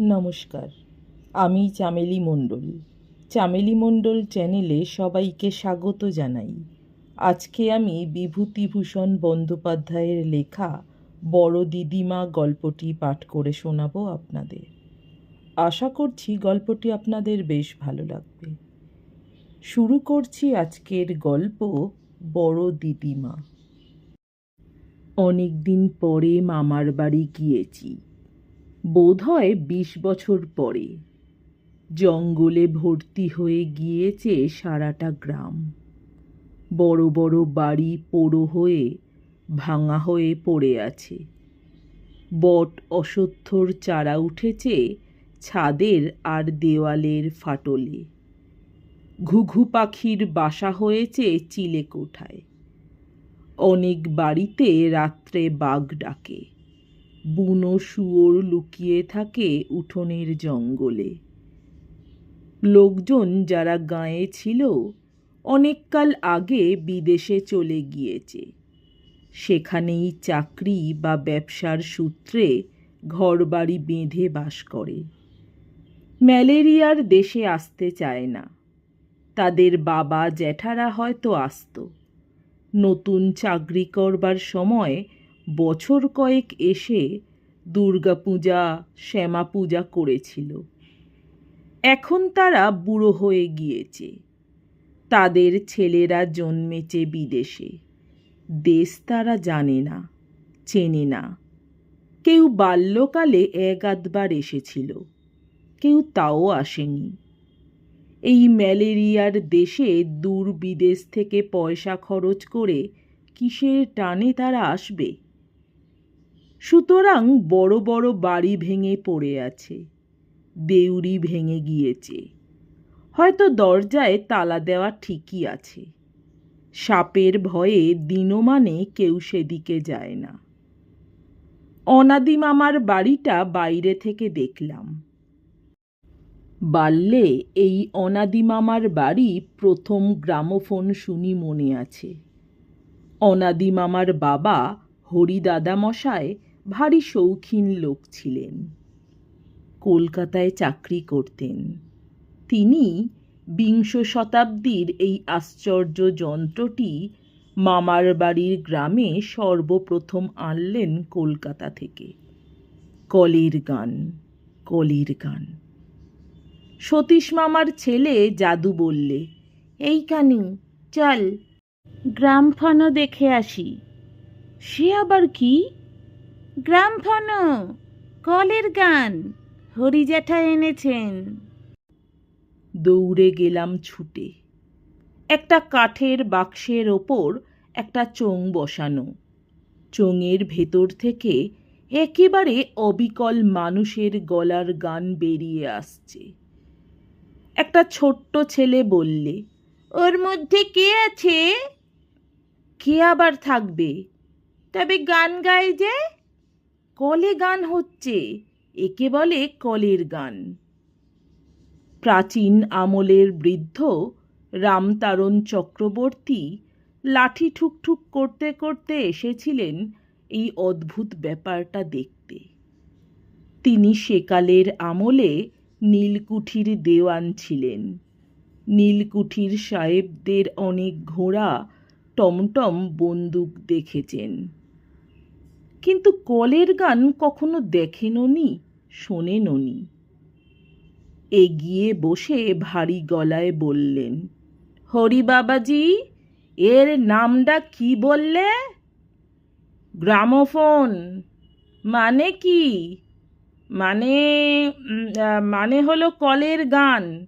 নমস্কার। আমি চামেলি মণ্ডল। চামেলি মণ্ডল চ্যানেলে সবাইকে স্বাগত জানাই। আজকে আমি বিভূতিভূষণ বন্দ্যোপাধ্যায়ের লেখা বড় দিদিমা গল্পটি পাঠ করে শোনাবো আপনাদের। আশা করছি গল্পটি আপনাদের বেশ ভালো লাগবে। শুরু করছি আজকের গল্প বড় দিদিমা। অনেক দিন পরে মামার বাড়ি গিয়েছি। বোধহয় বিশ বছর পরে। জঙ্গলে ভর্তি হয়ে গিয়েছে সারাটা গ্রাম। বড় বড় বাড়ি পোড়ো হয়ে ভাঙা হয়ে পড়ে আছে। বট অশ্বত্থর চারা উঠেছে ছাদের আর দেওয়ালের ফাটলে। ঘুঘু পাখির বাসা হয়েছে চিলে কোঠায় অনেক বাড়িতে রাত্রে বাঘ ডাকে। বুনো শুয়োর লুকিয়ে থাকে উঠোনের জঙ্গলে। লোকজন যারা গাঁয়ে ছিল, অনেককাল আগে বিদেশে চলে গিয়েছে। সেখানেই চাকরি বা ব্যবসার সূত্রে ঘরবাড়ি বেঁধে বাস করে। ম্যালেরিয়ার দেশে আসতে চায় না। তাদের বাবা জ্যাঠারা হয়তো আসতো। নতুন চাকরি করবার সময় বছর কয়েক এসে দুর্গাপূজা শ্যামা পূজা করেছিল। এখন তারা বুড়ো হয়ে গিয়েছে। তাদের ছেলেরা জন্মেছে বিদেশে। দেশ তারা জানে না, চেনে না। কেউ বাল্যকালে এক আধবার এসেছিল, কেউ তাও আসেনি। এই ম্যালেরিয়ার দেশে দূর বিদেশ থেকে পয়সা খরচ করে কিসের টানে তারা আসবে? সুতরাং বড় বড় বাড়ি ভেঙে পড়ে আছে, দেউড়ি ভেঙে গিয়েছে। হয়তো দরজায় তালা দেওয়া ঠিকই আছে। সাপের ভয়ে দিনমানে কেউ সেদিকে যায় না। অনাদি মামার বাড়িটা বাইরে থেকে দেখলাম। বাল্যে এই অনাদি মামার বাড়ি প্রথম গ্রামোফোন শুনি মনে আছে। অনাদি মামার বাবা হরিদাদা মশায় ভারী শৌখিন লোক ছিলেন। কলকাতায় চাকরি করতেন। তিনি বিংশ শতাব্দীর এই আশ্চর্য যন্ত্রটি মামার বাড়ির গ্রামে সর্বপ্রথম আনলেন কলকাতা থেকে। কলের গান কলের গান। সতীশ মামার ছেলে জাদু বললে, এই কানু, চল, গ্রামফানও দেখে আসি। সে আবার কি? গ্রামফান কলের গান হরিজ্যাঠা এনেছেন। দৌড়ে গেলাম ছুটে। একটা কাঠের বাক্সের ওপর একটা চোং বসানো। চোঙের ভেতর থেকে একেবারে অবিকল মানুষের গলার গান বেরিয়ে আসছে। একটা ছোট্ট ছেলে বললে ওর মধ্যে কে আছে? কে আবার থাকবে? তবে গান গায় যে? কলে গান হচ্ছে, একে বলে কলের গান। প্রাচীন আমলের বৃদ্ধ রামতারণ চক্রবর্তী লাঠি ঠুকঠুক করতে করতে এসেছিলেন এই অদ্ভুত ব্যাপারটা দেখতে। তিনি সেকালের আমলে নীলকুঠির দেওয়ান ছিলেন। নীলকুঠির সাহেবদের অনেক ঘোড়া টমটম বন্দুক দেখেছেন। কিন্তু কলের গান কখনো দেখেননি শোনেননি এগিয়ে বসে ভারী গলায় বললেন, হরি বাবাজি, এর নামটা কি বললে? গ্রামোফোন। মানে কি? মানে মানে হলো কলের গান।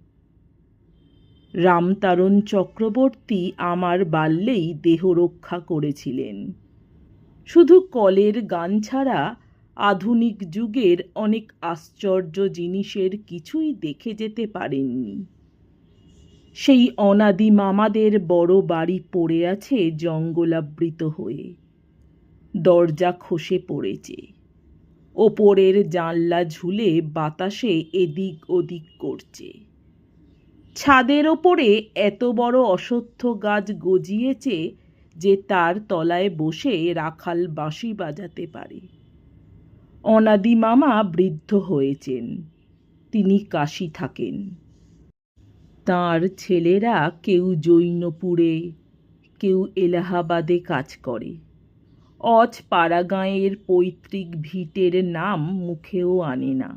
রামতারণ চক্রবর্তী আমার বাল্যেই দেহ রক্ষা করেছিলেন। শুধু কলের গান ছাড়া আধুনিক যুগের অনেক আশ্চর্য জিনিসের কিছুই দেখে যেতে পারেননি। সেই অনাদি মামাদের বড় বাড়ি পড়ে আছে জঙ্গলাবৃত হয়ে। দরজা খসে পড়েছে। ওপরের জানলা ঝুলে বাতাসে এদিক ওদিক করছে। ছাদের ওপরে এত বড় অশ্বত্থ গাছ গজিয়েছে যে তার তলায় বসে রাখাল বাঁশি বাজাতে পারে। অনাদি মামা বৃদ্ধ হয়েছেন। তিনি কাশি থাকেন। তার ছেলেরা কেউ জৈনপুরে, কেউ এলাহাবাদে কাজ করে। অজ পাড়াগাঁয়ের পৈতৃক ভিটের নাম মুখেও আনে না।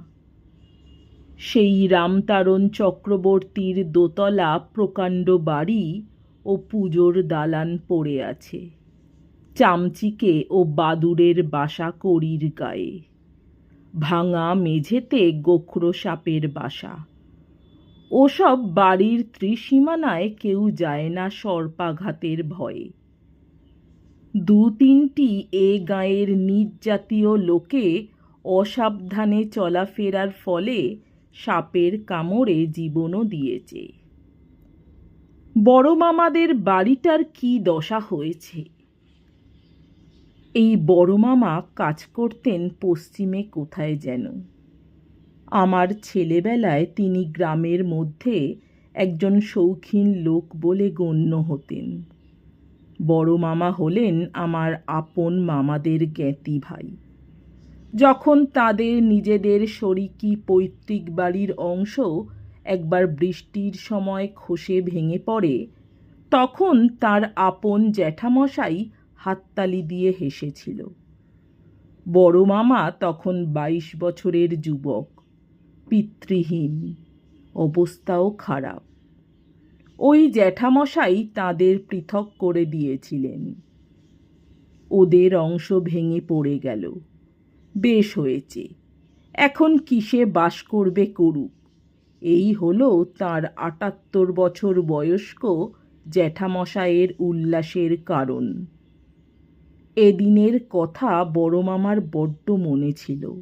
সেই রামতারণ চক্রবর্তীর দোতলা প্রকাণ্ড বাড়ি ও পুজোর দালান পড়ে আছে। চামচিকে ও বাদুড়ের বাসা কড়ির গায়ে। ভাঙা মেঝেতে গোখরো সাপের বাসা। ওসব বাড়ির ত্রিসীমানায় কেউ যায় না সর্পাঘাতের ভয়ে। দু তিনটি এ গাঁয়ের জাতীয় লোকে অসাবধানে চলাফেরার ফলে সাপের কামড়ে জীবনও দিয়েছে। বড় মামাদের বাড়িটার কি দশা হয়েছে? এই বড় মামা কাজ করতেন পশ্চিমে কোথায় যেন। আমার ছেলেবেলায় তিনি গ্রামের মধ্যে একজন শৌখিন লোক বলে গণ্য হতেন। বড় মামা হলেন আমার আপন মামাদের জ্ঞাতি ভাই। যখন তাদের নিজেদের শরিকি পৈতৃক বাড়ির অংশ একবার বৃষ্টির সময় খসে ভেঙে পড়ে, তখন তার আপন জ্যাঠামশাই হাততালি দিয়ে হেসেছিল। বড় মামা তখন বাইশ বছরের যুবক, পিতৃহীন, অবস্থাও খারাপ। ওই জ্যাঠামশাই তাদের পৃথক করে দিয়েছিলেন। ওদের অংশ ভেঙে পড়ে গেল। বেশ হয়েছে। এখন কিসে বাস করবে করুক। এই হলো তার আটাত্তর বছর বয়স্ক জ্যাঠামশায়ের উল্লাসের কারণ। এদিনের কথা বড় মামার বড্ড মনে ছিল।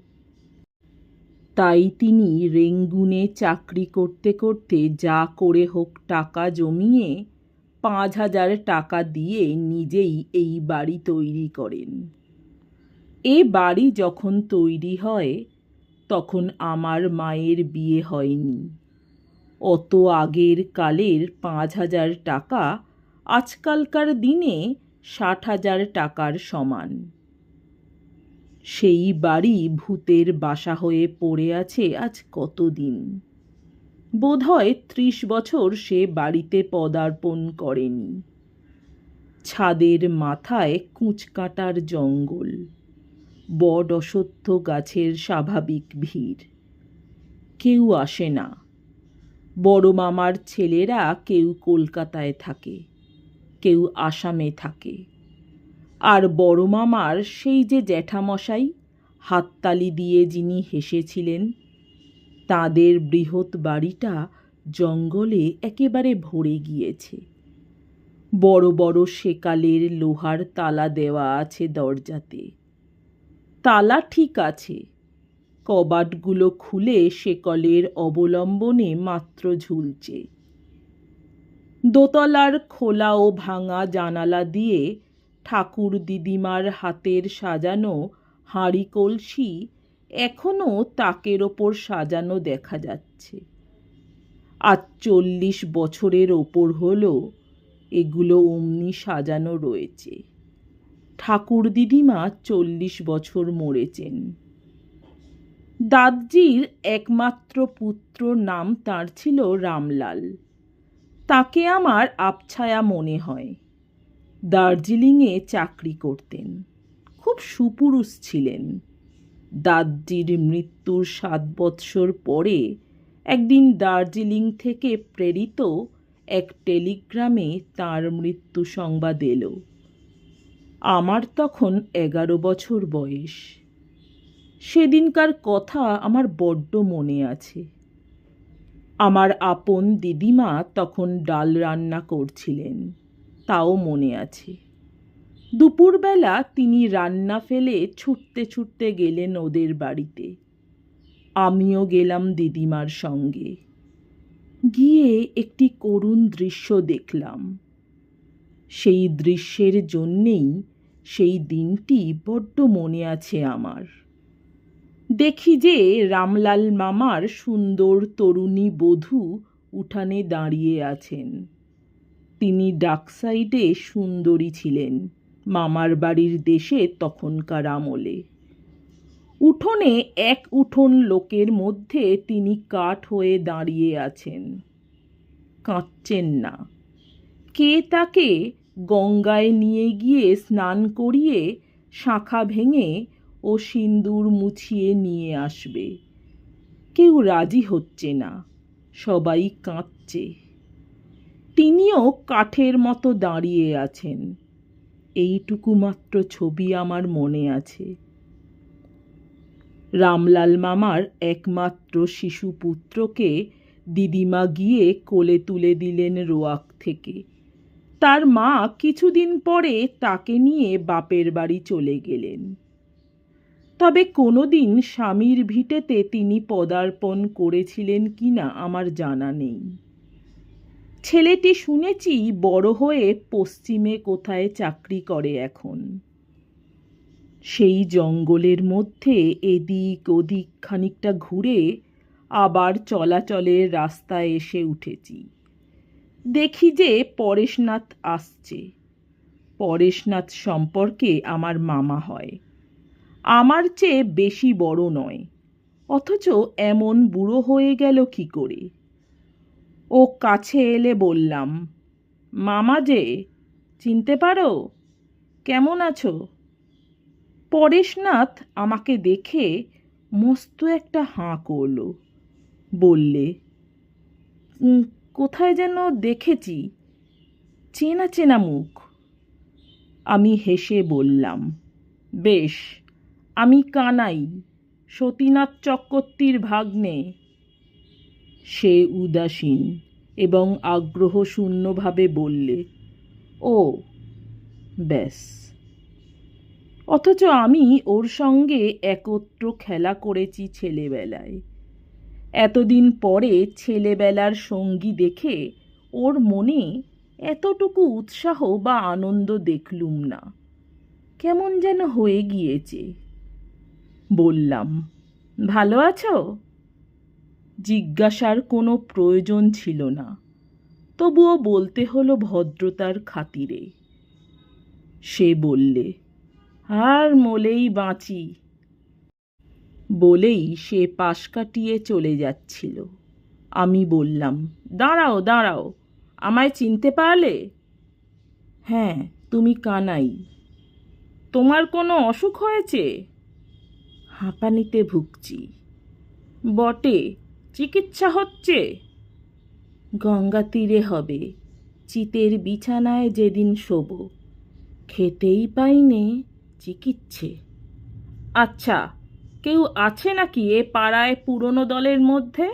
তাই তিনি রেঙ্গুনে চাকরি করতে করতে যা করে হোক টাকা জমিয়ে পাঁচ হাজার টাকা দিয়ে নিজেই এই বাড়ি তৈরি করেন। এ বাড়ি যখন তৈরি হয় তখন আমার মায়ের বিয়ে হয়নি। অত আগের কালের পাঁচ হাজার টাকা আজকালকার দিনে ষাট হাজার টাকার সমান। সেই বাড়ি ভূতের বাসা হয়ে পড়ে আছে আজ কতদিন? বোধহয় ত্রিশ বছর সে বাড়িতে পদার্পণ করেনি। ছাদের মাথায় কুঁচকাটার জঙ্গল। বড অসত্য গাছের স্বাভাবিক ভিড়। কেউ আসে না। বড় মামার ছেলেরা কেউ কলকাতায় থাকে, কেউ আসামে থাকে। আর বড় মামার সেই যে জ্যাঠামশাই হাততালি দিয়ে যিনি হেসেছিলেন, তাদের বৃহৎ বাড়িটা জঙ্গলে একেবারে ভরে গিয়েছে। বড় বড় সেকালের লোহার তালা দেওয়া আছে দরজাতে। তালা ঠিক আছে। কবাটগুলো খুলে সেকলের অবলম্বনে মাত্র ঝুলছে। দোতলার খোলা ও ভাঙা জানালা দিয়ে ঠাকুর দিদিমার হাতের সাজানো হাঁড়ি কলসি এখনও তাকের ওপর সাজানো দেখা যাচ্ছে। আজ চল্লিশ বছরের ওপর হলো এগুলো অমনি সাজানো রয়েছে। ঠাকুর দিদিমা চল্লিশ বছর মরেছেন। দাদজির একমাত্র পুত্র নাম তার ছিল রামলাল। তাকে আমার আবছায়া মনে হয়। দার্জিলিংয়ে চাকরি করতেন। খুব সুপুরুষ ছিলেন। দাদজির মৃত্যুর সাত বৎসর পরে একদিন দার্জিলিং থেকে প্রেরিত এক টেলিগ্রামে তার মৃত্যু সংবাদ এলো। আমার তখন এগারো বছর বয়স। সেদিনকার কথা আমার বড্ড মনে আছে। আমার আপন দিদিমা তখন ডাল রান্না করছিলেন, তাও মনে আছে। দুপুরবেলা তিনি রান্না ফেলে ছুটতে ছুটতে গেলেন ওদের বাড়িতে। আমিও গেলাম দিদিমার সঙ্গে। গিয়ে একটি করুণ দৃশ্য দেখলাম। সেই দৃশ্যের জন্যেই সেই দিনটি বড্ড মনে আছে আমার। দেখি যে রামলাল মামার সুন্দর তরুণী বধূ উঠানে দাঁড়িয়ে আছেন। তিনি ডাক সাইডে সুন্দরী ছিলেন, মামার বাড়ির দেশে তখনকার আমলে। উঠোনে এক উঠোন লোকের মধ্যে তিনি কাঠ হয়ে দাঁড়িয়ে আছেন। কাঁদছেন না। কে তাকে গঙ্গায় নিয়ে গিয়ে স্নান করিয়ে শাঁখা ভেঙে ও সিন্দুর মুছিয়ে নিয়ে আসবে। কেউ রাজি হচ্ছে না, সবাই কাঁদছে। তিনিও কাঠের মতো দাঁড়িয়ে আছেন। এইটুকু মাত্র ছবি আমার মনে আছে। রামলাল মামার একমাত্র শিশু পুত্রকে দিদিমা গিয়ে কোলে তুলে দিলেন রোয়াক থেকে। তার মা কিছুদিন পরে তাকে নিয়ে বাপের বাড়ি চলে গেলেন। তবে কোনোদিন স্বামীর ভিটেতে তিনি পদার্পণ করেছিলেন কিনা আমার জানা নেই। ছেলেটি শুনেছি বড় হয়ে পশ্চিমে কোথায় চাকরি করে এখন। সেই জঙ্গলের মধ্যে এদিক ওদিক খানিকটা ঘুরে আবার চলাচলের রাস্তায় এসে উঠেছি। দেখি যে পরেশনাথ আসছে। পরেশনাথ সম্পর্কে আমার মামা হয়। আমার চেয়ে বেশি বড় নয়। অথচ এমন বুড়ো হয়ে গেল কি করে? ও কাছে এলে বললাম মামা যে চিনতে পারো? কেমন আছো? পরেশনাথ আমাকে দেখে মস্ত একটা হাঁ করল। বললে "উম, কোথায় যেন দেখেছি। চেনা চেনা মুখ। আমি হেসে বললাম, বেশ, আমি কানাই, সতীনাথ চক্রবর্তীর ভাগ্নে। সে উদাসীন এবং আগ্রহ শূন্যভাবে বললে, ও, ব্যাস। অথচ আমি ওর সঙ্গে একত্র খেলা করেছি ছেলেবেলায়। এতদিন পরে ছেলেবেলার সঙ্গী দেখে ওর মনে এতটুকু উৎসাহ বা আনন্দ দেখলুম না। কেমন যেন হয়ে গিয়েছে। বললাম, ভালো আছো? জিজ্ঞাসার কোনো প্রয়োজন ছিল না। তবুও বলতে হলো ভদ্রতার খাতিরে। সে বললে, আর মোলেই বাঁচি। বলেই সে পাশ কাটিয়ে চলে যাচ্ছিল। আমি বললাম, দাঁড়াও দাঁড়াও, আমায় চিনতে পারলে? হ্যাঁ তুমি কানাই। তোমার কোনো অসুখ হয়েছে? হাঁপানিতে ভুগছি। বটে, চিকিৎসা হচ্ছে। গঙ্গা তীরে হবে, চিতের বিছানায় যেদিন শোব। খেতেই পাইনে চিকিৎসে। আচ্ছা কেউ আছে নাকি এ পাড়ায় পুরনো দলের মধ্যে?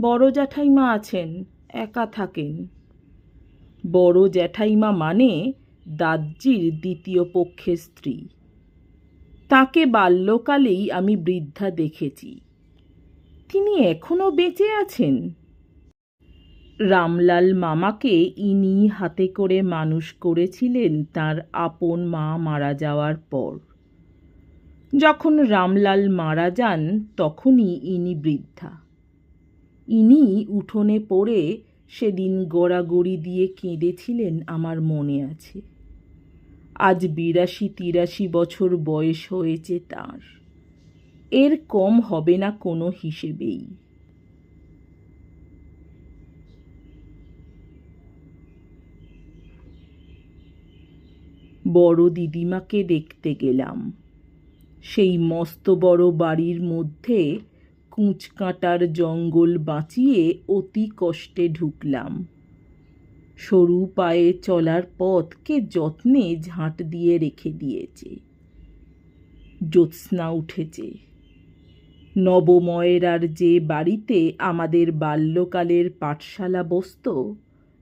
বড় জ্যাঠাইমা আছেন, একা থাকেন। বড় জ্যাঠাইমা মানে দাজ্জির দ্বিতীয় পক্ষের স্ত্রী। তাকে বাল্যকালেই আমি বৃদ্ধা দেখেছি। তিনি এখনও বেঁচে আছেন? রামলাল মামাকে ইনি হাতে করে মানুষ করেছিলেন, তার আপন মা মারা যাওয়ার পর। যখন রামলাল মারা যান, তখনই ইনি বৃদ্ধা। ইনি উঠোনে পড়ে সেদিন গড়াগড়ি দিয়ে কেঁদেছিলেন আমার মনে আছে। আজ বিরাশি তিরাশি বছর বয়স হয়েছে তার। এর কম হবে না কোনো হিসেবেই। বড় দিদিমাকে দেখতে গেলাম। সেই মস্ত বড় বাড়ির মধ্যে কুঁচকাঁটার জঙ্গল বাঁচিয়ে অতি কষ্টে ঢুকলাম। সরু পায়ে চলার পথকে যত্নে ঝাঁট দিয়ে রেখে দিয়েছে। জ্যোৎস্না উঠেছে। নবময়েরার যে বাড়িতে আমাদের বাল্যকালের পাঠশালা বসত,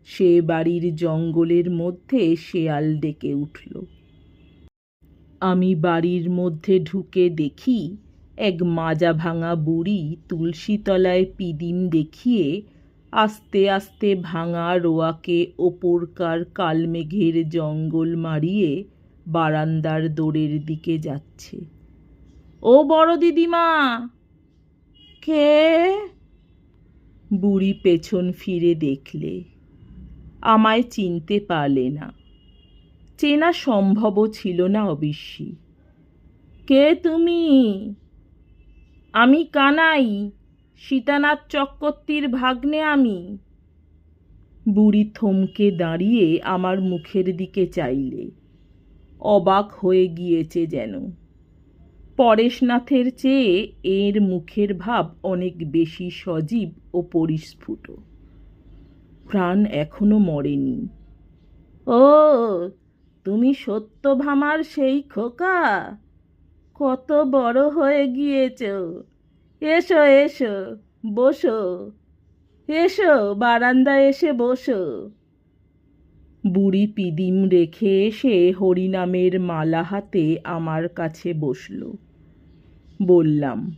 সে বাড়ির জঙ্গলের মধ্যে শেয়াল ডেকে উঠল। আমি বাড়ির মধ্যে ঢুকে দেখি এক মাজা ভাঙা বুড়ি তুলসীতলায় পিদিম দেখিয়ে আস্তে আস্তে ভাঙা রোয়াকে ওপরকার কালমেঘের জঙ্গল মারিয়ে বারান্দার দোরের দিকে যাচ্ছে। ও বড় দিদিমা! কে? বুড়ি পেছন ফিরে দেখলে। আমায় চিনতে পারলে না। চেনা সম্ভবও ছিল না অবশ্যই কে তুমি? আমি কানাই, সীতানাথ চক্রবর্তীর ভাগ্নে আমি। বুড়ি থমকে দাঁড়িয়ে আমার মুখের দিকে চাইলে। অবাক হয়ে গিয়েছে যেন। পরেশনাথের চেয়ে এর মুখের ভাব অনেক বেশি সজীব ও পরিস্ফুট। প্রাণ এখনও মরেনি। ও তুমি সত্যভামার সেই খোকা? কত বড় হয়ে গিয়েছ। এসো এসো, বসো। এসো, বারান্দায় এসে বসো। বুড়ি পিদিম রেখে এসে হরিনামের মালা হাতে আমার কাছে বসল। বললাম,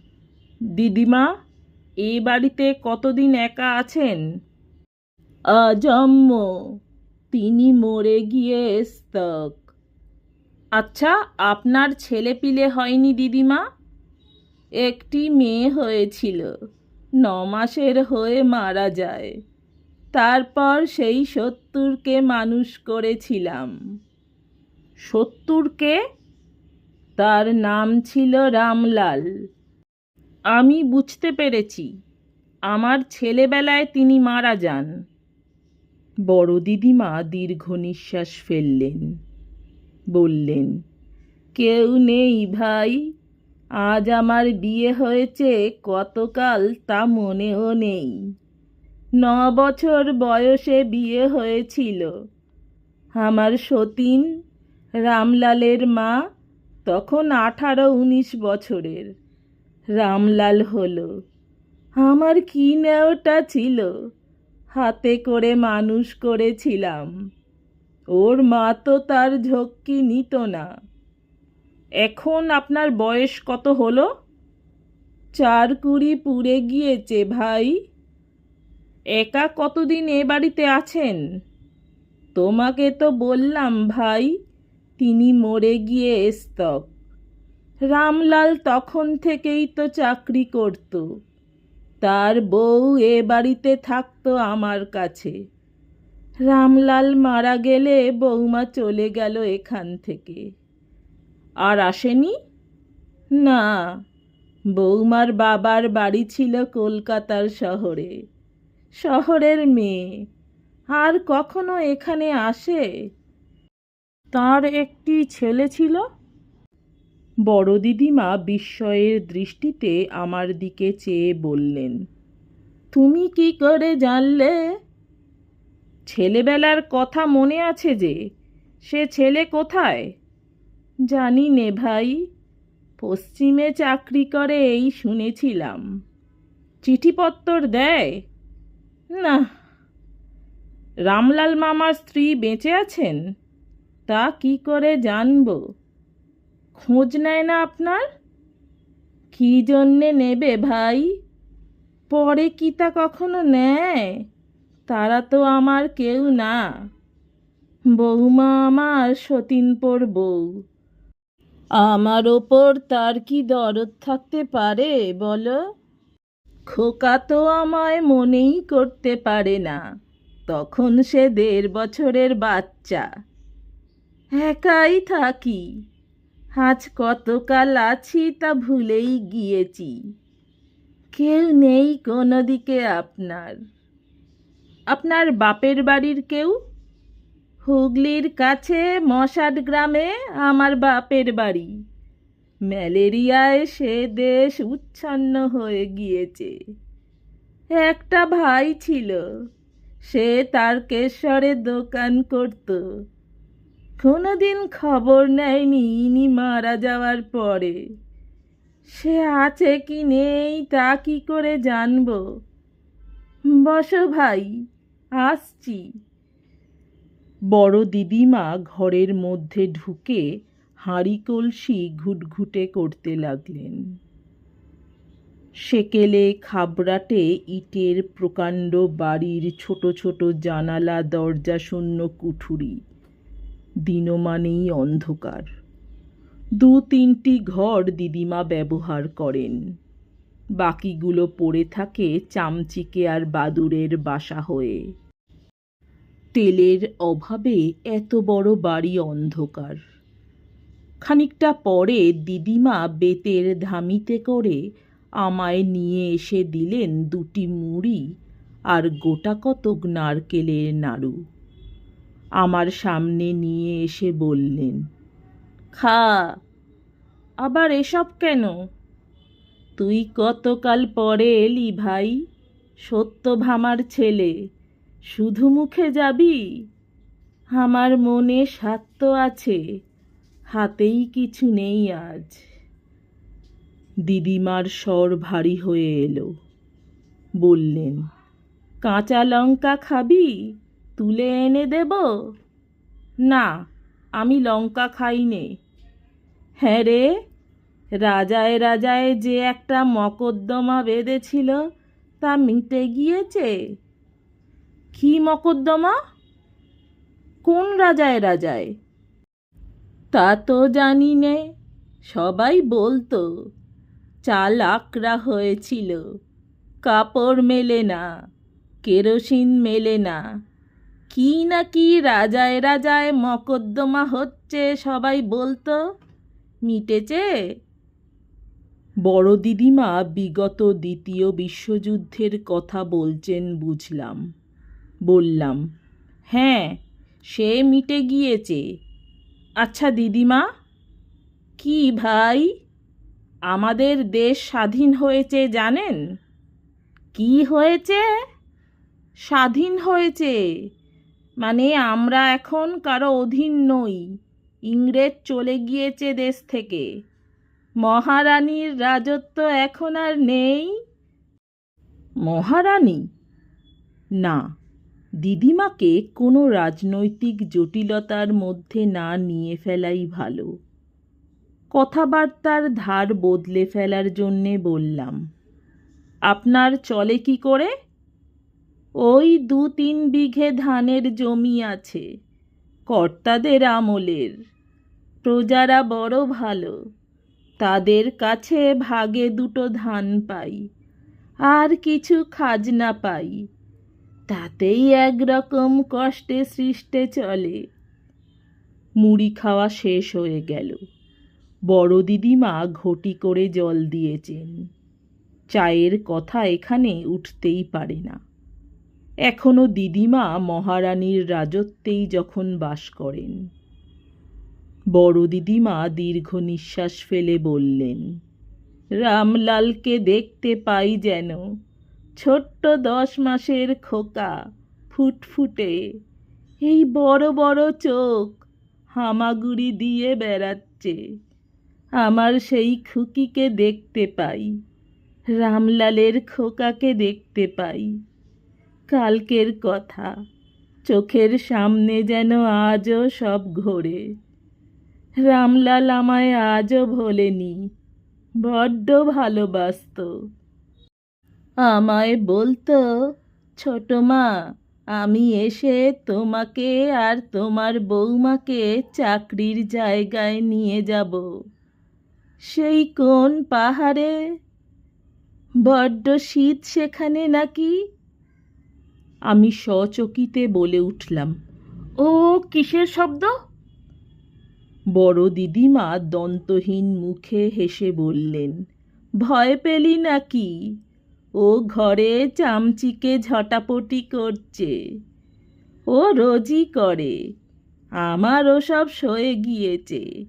দিদিমা এই বাড়িতে কতদিন একা আছেন? অজম্ম তিনি মরে গিয়ে স্তক। আচ্ছা আপনার ছেলে পিলে হয়নি দিদিমা? একটি মেয়ে হয়েছিল ন মাসের হয়ে মারা যায়। তারপর সেই সত্তরকে মানুষ করেছিলাম। সত্তরকে? তার নাম ছিল রামলাল। আমি বুঝতে পেরেছি, আমার ছেলেবেলায় তিনি মারা যান। বড় দিদিমা দীর্ঘ নিঃশ্বাস ফেললেন। বললেন, কেউ নেই ভাই। আজ আমার বিয়ে হয়েছে, কতকাল তা মনেও নেই। ন বছর বয়সে বিয়ে হয়েছিল। আমার সতীন, রামলালের মা, তখন আঠারো উনিশ বছরের। রামলাল হলো। আমার কি নেওটা ছিল? হাতে করে মানুষ করেছিলাম। ওর মা তো তার ঝক্কি নিত না। এখন আপনার বয়স কত হলো? চার কুড়ি পুড়ে গিয়েছে ভাই। একা কতদিন এ বাড়িতে আছেন? তোমাকে তো বললাম ভাই, তিনি মরে গিয়ে স্তক রামলাল তখন থেকেই তো চাকরি করত। তার বউ এ বাড়িতে থাকতো আমার কাছে। রামলাল মারা গেলে বৌমা চলে গেল এখান থেকে। আর আসেনি? না বৌমার বাবার বাড়ি ছিল কলকাতার শহরে। শহরের মেয়ে। আর কখনো এখানে আসে? তার একটি ছেলে ছিল? বড় দিদিমা বিস্ময়ের দৃষ্টিতে আমার দিকে চেয়ে বললেন, তুমি কি করে জানলে? ছেলেবেলার কথা মনে আছে যে, সে ছেলে কোথায়? জানি নে ভাই, পশ্চিমে চাকরি করে এই শুনেছিলাম। চিঠিপত্তর দেয়? না। রামলাল মামার স্ত্রী বেঁচে আছেন? তা কি করে জানব? খোঁজ নেয় না আপনার? কি জন্যে নেবে ভাই? পরে কি তা কখনো নেয়? তারা তো আমার কেউ না। বৌমা আমার সতীনপোর বউ। আমার ওপর তার কি দরদ থাকতে পারে বলো? খোকা তো আমায় মনেই করতে পারে না। তখন সে দেড় বছরের বাচ্চা। একাই থাকি। আজ কতকাল আছি তা ভুলেই গিয়েছি। কেউ নেই কোনো দিকে আপনার। আপনার বাপের বাড়ির কেউ? হুগলির কাছে, মশাট গ্রামে আমার বাপের বাড়ি। ম্যালেরিয়ায় সে দেশ উচ্ছন্ন হয়ে গিয়েছে। একটা ভাই ছিল, সে তার কেশরে দোকান করত। কোনোদিন খবর নেয়নি ইনি মারা যাওয়ার পরে। সে আছে কি নেই তা কি করে জানব? বসো ভাই, আসছি। বড় দিদিমা ঘরের মধ্যে ঢুকে হাঁড়ি কলসি ঘুটঘুটে করতে লাগলেন। সেকেলে খাবরাটে ইটের প্রকাণ্ড বাড়ির ছোট ছোট জানালা দরজা শূন্য কুঠুরি দিনমানেই অন্ধকার। দু তিনটি ঘর দিদিমা ব্যবহার করেন। বাকিগুলো পড়ে থাকে চামচিকে আর বাদুরের বাসা হয়ে। তেলের অভাবে এত বড় বাড়ি অন্ধকার। খানিকটা পরে দিদিমা বেতের ধামিতে করে আমায় নিয়ে এসে দিলেন দুটি মুড়ি আর গোটা কতক নারকেলের নাড়ু। আমার সামনে নিয়ে এসে বললেন, খা, আবার এসব কেন? তুই কতকাল পরে এলি ভাই? সত্যভামার ছেলে, শুধু মুখে যাবি? আমার মনে সাত্য আছে, হাতেই কিছু নেই আজ। দিদিমার স্বর ভারী হয়ে এলো, বললেন, কাঁচা লঙ্কা খাবি? তুলে এনে দেব? না, আমি লঙ্কা খাই নে হ্যাঁ রে, রাজায় রাজায় যে একটা মকদ্দমা বেঁধেছিল, তা মিটে গিয়েছে। কি মকদ্দমা? কোন রাজায় রাজায়? তা তো জানি নে, সবাই বলতো চাল আকরা হয়েছিল। কাপড় মেলে না, কেরোসিন মেলে না। কি না কি রাজায় রাজায় মকদ্দমা হচ্ছে, সবাই বলতো। মিটেছে? বড় দিদিমা বিগত দ্বিতীয় বিশ্বযুদ্ধের কথা বলছেন বুঝলাম। বললাম হ্যাঁ সে মিটে গিয়েছে। আচ্ছা দিদিমা, কি ভাই? আমাদের দেশ স্বাধীন হয়েছে জানেন? কি হয়েছে? স্বাধীন হয়েছে। মানে আমরা এখন কারও অধীন নই। ইংরেজ চলে গিয়েছে দেশ থেকে। মহারানীর রাজত্ব এখন আর নেই? মহারানী? না, দিদিমাকে কোনো রাজনৈতিক জটিলতার মধ্যে না নিয়ে ফেলাই ভালো। কথাবার্তার ধার বদলে ফেলার জন্যে বললাম। আপনার চলে কি করে? ওই দু তিন বিঘে ধানের জমি আছে, কর্তাদের আমলের। প্রজারা বড় ভালো, তাদের কাছে ভাগে দুটো ধান পাই, আর কিছু খাজনা পাই। তাতেই একরকম কষ্টে সৃষ্টে চলে। মুড়ি খাওয়া শেষ হয়ে গেল। বড় দিদিমা ঘটি করে জল দিয়েছেন। চায়ের কথা এখানে উঠতেই পারে না। এখনও দিদিমা মহারানীর রাজত্বেই যখন বাস করেন। বড় দিদিমা দীর্ঘ নিঃশ্বাস ফেলে বললেন, রামলালকে দেখতে পাই যেন। ছোট্ট দশ মাসের খোকা, ফুটফুটে। এই বড় বড় চোখ হামাগুড়ি দিয়ে বেড়াচ্ছে। আমার সেই খুকিকে দেখতে পাই, রামলালের খোকাকে দেখতে পাই। কালকের কথা। চোখের সামনে যেন আজও সব ঘোরে। রামলাল আমায় আজও ভোলেনি, বড্ড ভালোবাসত। আমায় বলতো, ছোট মা, আমি এসে তোমাকে আর তোমার বৌমাকে চাকরির জায়গায় নিয়ে যাব। সেই কোন পাহাড়ে? বড্ড শীত সেখানে নাকি? আমি সচকিতে বলে উঠলাম। ও কিসের শব্দ? বড় দিদিমা দন্তহীন মুখে হেসে বললেন ভয় পেলি নাকি? ও ঘরে চামচিকে ঝটাপটি করছে। ও রোজই করে। আমার ওসব সয়ে গিয়েছে।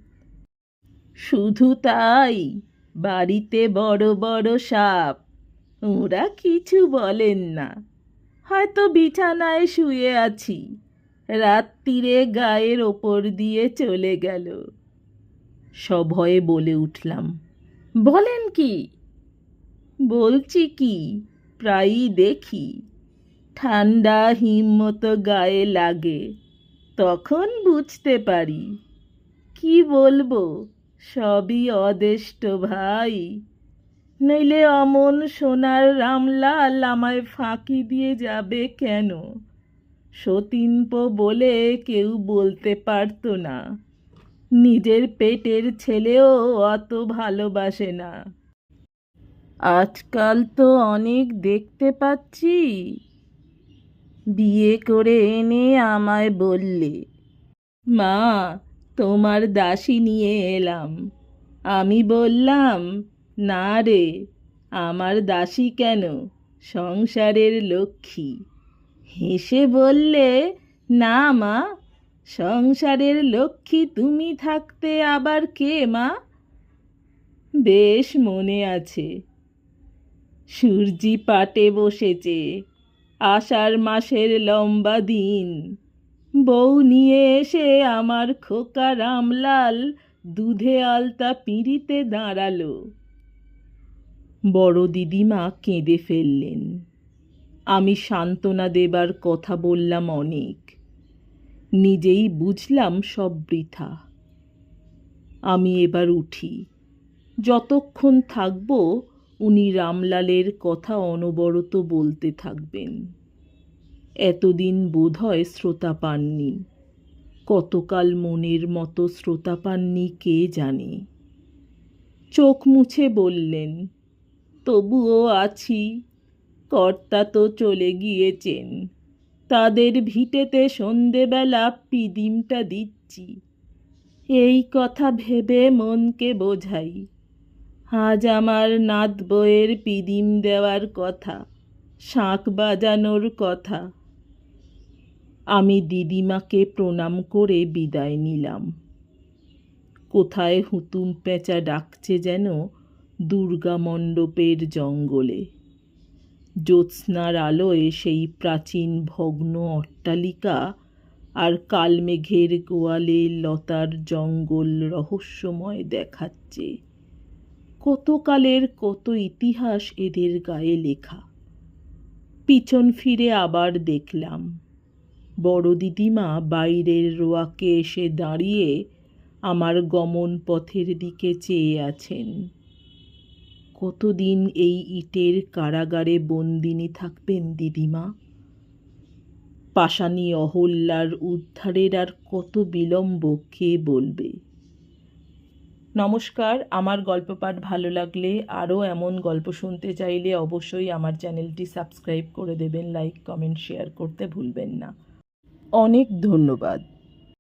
শুধু তাই বাড়িতে বড় বড় সাপ। ওরা কিছু বলেন না। হয়তো বিছানায় শুয়ে আছি। রাত্রিরে গায়ের ওপর দিয়ে চলে গেল। সভয়ে বলে উঠলাম, বলেন কি? বলছি কি, প্রায়ই দেখি। ঠান্ডা হিম্মত গায়ে লাগে, তখন বুঝতে পারি। কি বলব, সবই অদেষ্ট ভাই। নইলে অমন সোনার রামলাল আমায় ফাঁকি দিয়ে যাবে কেন? সতীনপ বলে কেউ বলতে পারতো না। নিজের পেটের ছেলেও অত ভালোবাসে না। আজকাল তো অনেক দেখতে পাচ্ছি। বিয়ে করে এনে আমায় বললে, মা, তোমার দাসী নিয়ে এলাম। আমি বললাম না রে, আমার দাসী কেন? সংসারের লক্ষ্মী। হেসে বললে, না মা, সংসারের লক্ষ্মী তুমি থাকতে আবার কে মা? বেশ মনে আছে। সূর্যি পাটে বসেছে, আষাঢ় মাসের লম্বা দিন। বউ নিয়ে এসে আমার খোকা রামলাল দুধে আলতা পিঁড়িতে দাঁড়াল। বড় দিদিমা কেঁদে ফেললেন। আমি সান্ত্বনা দেবার কথা বললাম অনেক। নিজেই বুঝলাম সব বৃথা। আমি এবার উঠি। যতক্ষণ থাকব, উনি রামলালের কথা অনবরত বলতে থাকবেন। এতদিন বোধহয় শ্রোতা পাননি। কতকাল মনের মতো শ্রোতা পাননি কে জানে। চোখ মুছে বললেন তবুও আছি। কর্তা তো চলে গিয়েছেন। তাদের ভিটেতে সন্ধেবেলা পিদিমটা দিচ্ছি। এই কথা ভেবে মনকে বোঝাই। আজ আমার নাত বইয়ের পিদিম দেওয়ার কথা, শাঁখ বাজানোর কথা। আমি দিদিমাকে প্রণাম করে বিদায় নিলাম। কোথায় হুতুম পেঁচা ডাকছে যেন দুর্গা মণ্ডপের জঙ্গলে। জ্যোৎস্নার আলোয় সেই প্রাচীন ভগ্ন অট্টালিকা আর কালমেঘের গোয়ালে লতার জঙ্গল রহস্যময় দেখাচ্ছে। কতকালের কত ইতিহাস এদের গায়ে লেখা। পিছন ফিরে আবার দেখলাম, বড় দিদিমা বাইরের রোয়াকে এসে দাঁড়িয়ে আমার গমন পথের দিকে চেয়ে আছেন। কতদিন এই ইটের কারাগারে বন্দিনী থাকবেন, দিদিমা? পাশানি অহল্যার উদ্ধারের আর কত বিলম্ব, কে বলবে? নমস্কার, আমার গল্প পাঠ ভালো লাগলে আরও এমন গল্প শুনতে চাইলে অবশ্যই আমার চ্যানেলটি সাবস্ক্রাইব করে দেবেন, লাইক, কমেন্ট, শেয়ার করতে ভুলবেন না। অনেক ধন্যবাদ।